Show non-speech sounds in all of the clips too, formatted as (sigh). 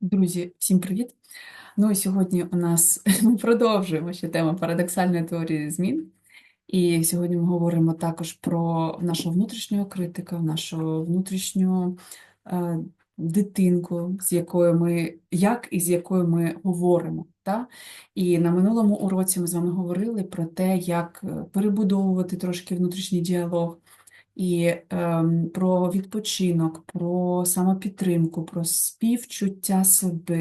Друзі, всім привіт! Ну і сьогодні у нас (laughs) ми продовжуємо ще тему парадоксальної теорії змін. І сьогодні ми говоримо також про нашого внутрішнього критика, нашу внутрішню е, дитинку, з якою ми, як і з якою ми говоримо. Та? І на минулому уроці ми з вами говорили про те, як е, перебудовувати трошки внутрішній діалог, і ем, про відпочинок, про самопідтримку, про співчуття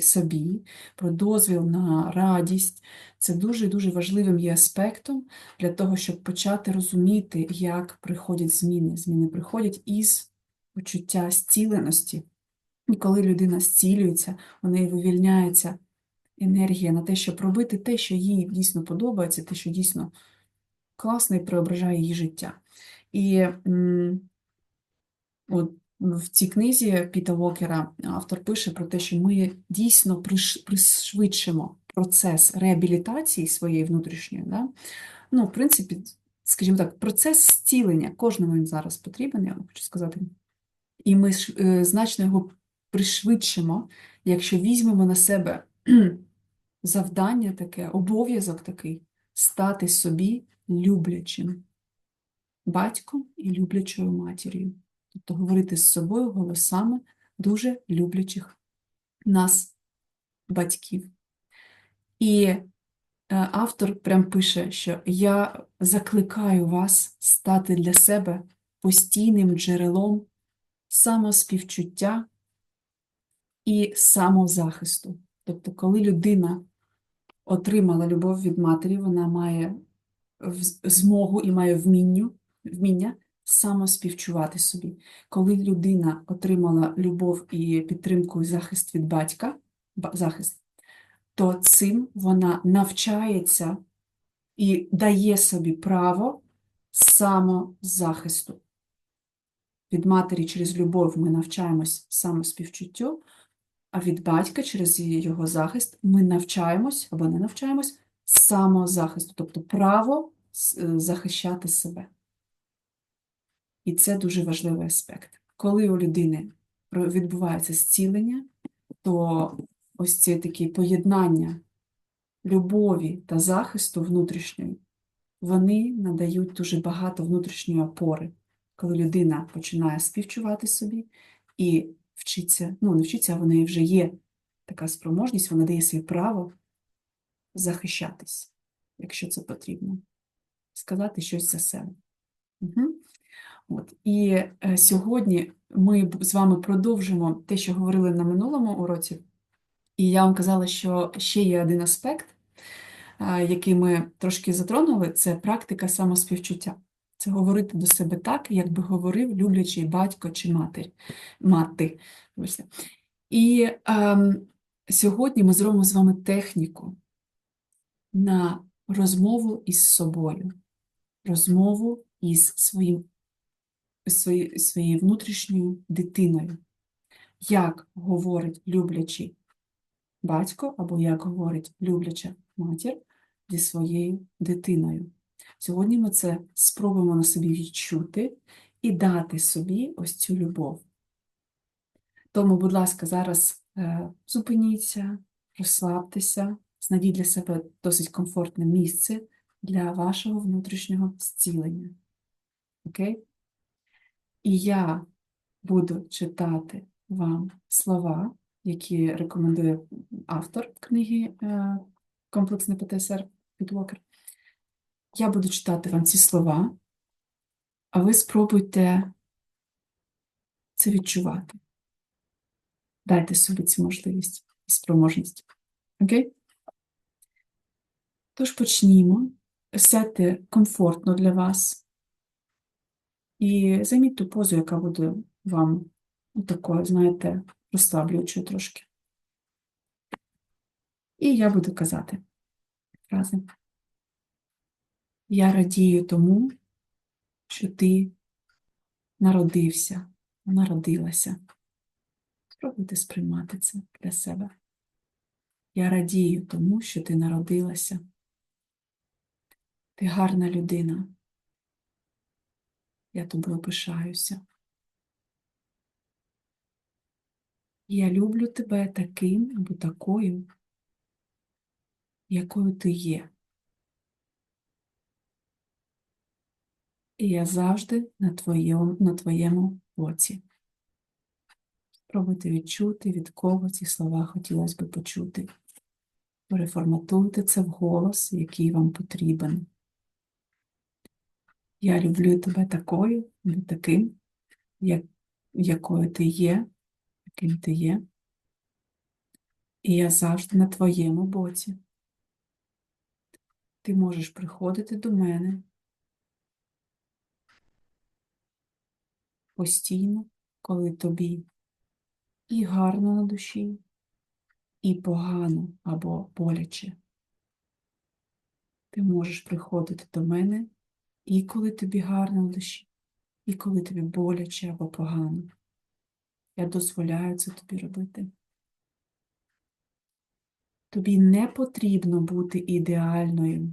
собі, про дозвіл на радість. Це дуже-дуже важливим є аспектом для того, щоб почати розуміти, як приходять зміни. Зміни приходять із почуття зціленості. І коли людина зцілюється, у неї вивільняється енергія на те, щоб робити те, що їй дійсно подобається, те, що дійсно класно і преображає її життя. І от в цій книзі Піта Вокера автор пише про те, що ми дійсно пришвидшимо процес реабілітації своєї внутрішньої. Да? Ну, в принципі, скажімо так, процес зцілення кожному він зараз потрібен, я вам хочу сказати. І ми е, значно його пришвидшимо, якщо візьмемо на себе завдання таке, обов'язок такий стати собі люблячим батьком і люблячою матір'ю. Тобто говорити з собою голосами дуже люблячих нас батьків. І е, автор прям пише, що я закликаю вас стати для себе постійним джерелом самоспівчуття і самозахисту. Тобто, коли людина отримала любов від матері, вона має змогу і має вмінню, вміння самоспівчувати собі. Коли людина отримала любов і підтримку і захист від батька, захист, то цим вона навчається і дає собі право самозахисту. Від матері через любов ми навчаємось самоспівчуттю, а від батька через його захист ми навчаємось або не навчаємось самозахисту, тобто право е, захищати себе. І це дуже важливий аспект. Коли у людини відбувається зцілення, то ось це таке поєднання любові та захисту внутрішньої, вони надають дуже багато внутрішньої опори, коли людина починає співчувати собі і вчиться, ну не вчиться, а в неї вже є така спроможність, вона дає собі право захищатись, якщо це потрібно, сказати щось за себе. Угу. От. І е, сьогодні ми з вами продовжимо те, що говорили на минулому уроці. І я вам казала, що ще є один аспект, е, який ми трошки затронули, це практика самоспівчуття. Це говорити до себе так, як би говорив люблячий батько чи матір, мати. І ем, сьогодні ми зробимо з вами техніку на розмову із собою, розмову із своїм свої- своєю внутрішньою дитиною. Як говорить люблячий батько, або як говорить любляча матір зі своєю дитиною. Сьогодні ми це спробуємо на собі відчути і дати собі ось цю любов. Тому, будь ласка, зараз е, зупиніться, розслабтеся, знайдіть для себе досить комфортне місце для вашого внутрішнього зцілення. Окей? І я буду читати вам слова, які рекомендує автор книги е, Комплексний ПТСР Піт Уокер. Я буду читати вам ці слова, а ви спробуйте це відчувати. Дайте собі цю можливість і спроможність. Окей? Тож почнімо. Сядьте комфортно для вас. І займіть ту позу, яка буде вам такою, знаєте, розслаблюючою трошки. І я буду казати фрази. Я радію тому, що ти народився, народилася. Спробуйте сприймати це для себе. Я радію тому, що ти народилася. Ти гарна людина. Я тобою пишаюся. Я люблю тебе таким або такою, якою ти є. І я завжди на твоєму, на твоєму боці. Спробуйте відчути, від кого ці слова хотілося би почути. Переформатуйте це в голос, який вам потрібен. Я люблю тебе такою, або таким, як, якою ти є, яким ти є. І я завжди на твоєму боці. Ти можеш приходити до мене постійно, коли тобі і гарно на душі, і погано або боляче. Ти можеш приходити до мене і коли тобі гарно на душі, і коли тобі боляче або погано. Я дозволяю це тобі робити. Тобі не потрібно бути ідеальною,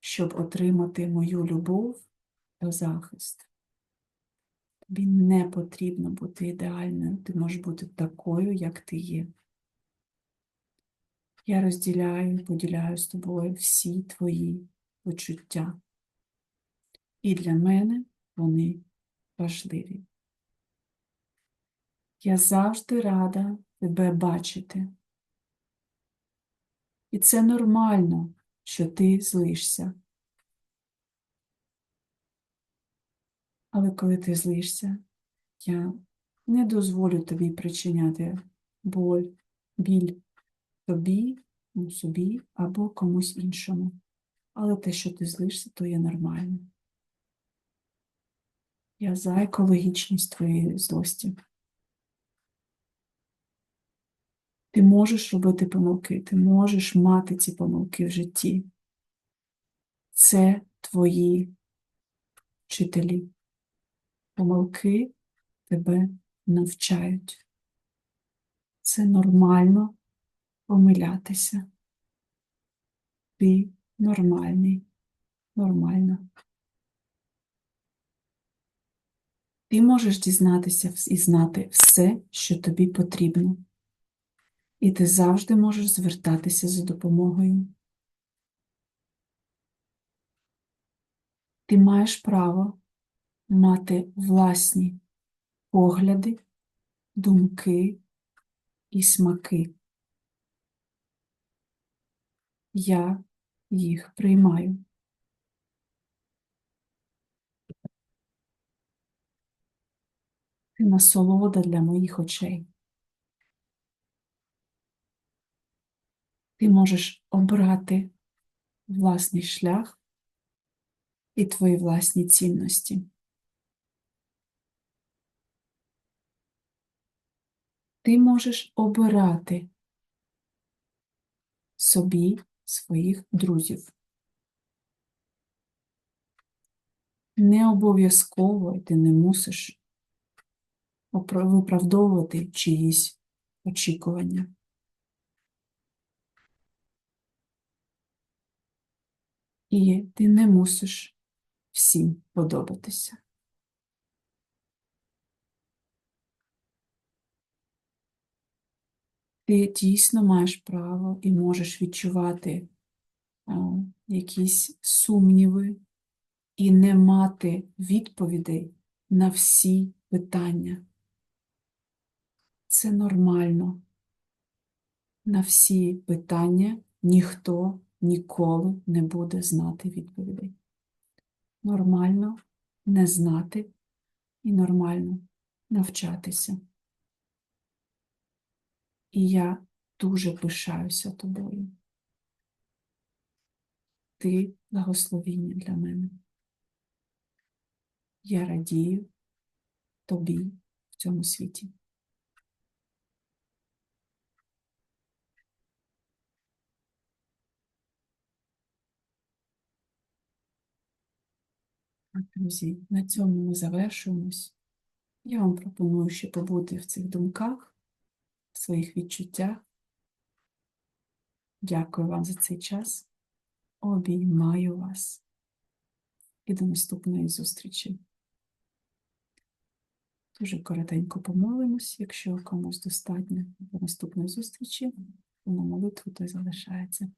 щоб отримати мою любов та захист. Тобі не потрібно бути ідеальною, ти можеш бути такою, як ти є. Я розділяю і поділяю з тобою всі твої почуття. І для мене вони важливі. Я завжди рада тебе бачити. І це нормально, що ти злишся. Але коли ти злишся, я не дозволю тобі причиняти боль, біль тобі, ну, собі або комусь іншому. Але те, що ти злишся, то є нормально. Я за екологічність твоєї злості. Ти можеш робити помилки, ти можеш мати ці помилки в житті. Це твої вчителі. Помилки тебе навчають. Це нормально помилятися. Ти нормальний, нормально. Ти можеш дізнатися і знати все, що тобі потрібно. І ти завжди можеш звертатися за допомогою. Ти маєш право мати власні погляди, думки і смаки. Я їх приймаю. Ти насолода для моїх очей. Ти можеш обрати власний шлях і твої власні цінності. Ти можеш обирати собі своїх друзів. Не обов'язково ти не мусиш виправдовувати чиїсь очікування. І ти не мусиш всім подобатися. Ти дійсно маєш право і можеш відчувати якісь сумніви і не мати відповідей на всі питання. Це нормально. На всі питання ніхто ніколи не буде знати відповідей. Нормально не знати і нормально навчатися. І я дуже пишаюся тобою. Ти благословіння для мене. Я радію тобі в цьому світі. Друзі, на цьому ми завершуємось. Я вам пропоную ще побути в цих думках, в своїх відчуттях. Дякую вам за цей час. Обіймаю вас і до наступної зустрічі. Дуже коротенько помолимось, якщо комусь достатньо до наступної зустрічі, на молитву то й залишається.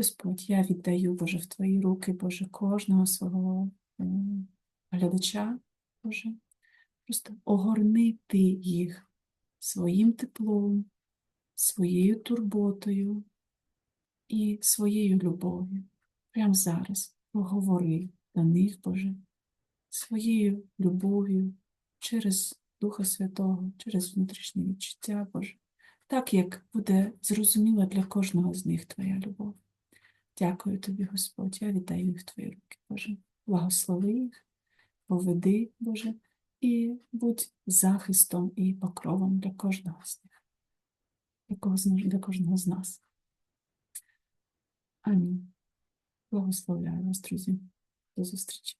Господь, я віддаю, Боже, в Твої руки, Боже, кожного свого глядача, Боже, просто огорни Ти їх своїм теплом, своєю турботою і своєю любов'ю. Прямо зараз поговори до них, Боже, своєю любов'ю через Духа Святого, через внутрішнє відчуття, Боже, так як буде зрозуміла для кожного з них Твоя любов. Дякую тобі, Господь, я віддаю їх в Твої руки, Боже. Благослови їх, поведи, Боже, і будь захистом і покровом для кожного з них, для кожного з нас. Амінь. Благословляю вас, друзі. До зустрічі.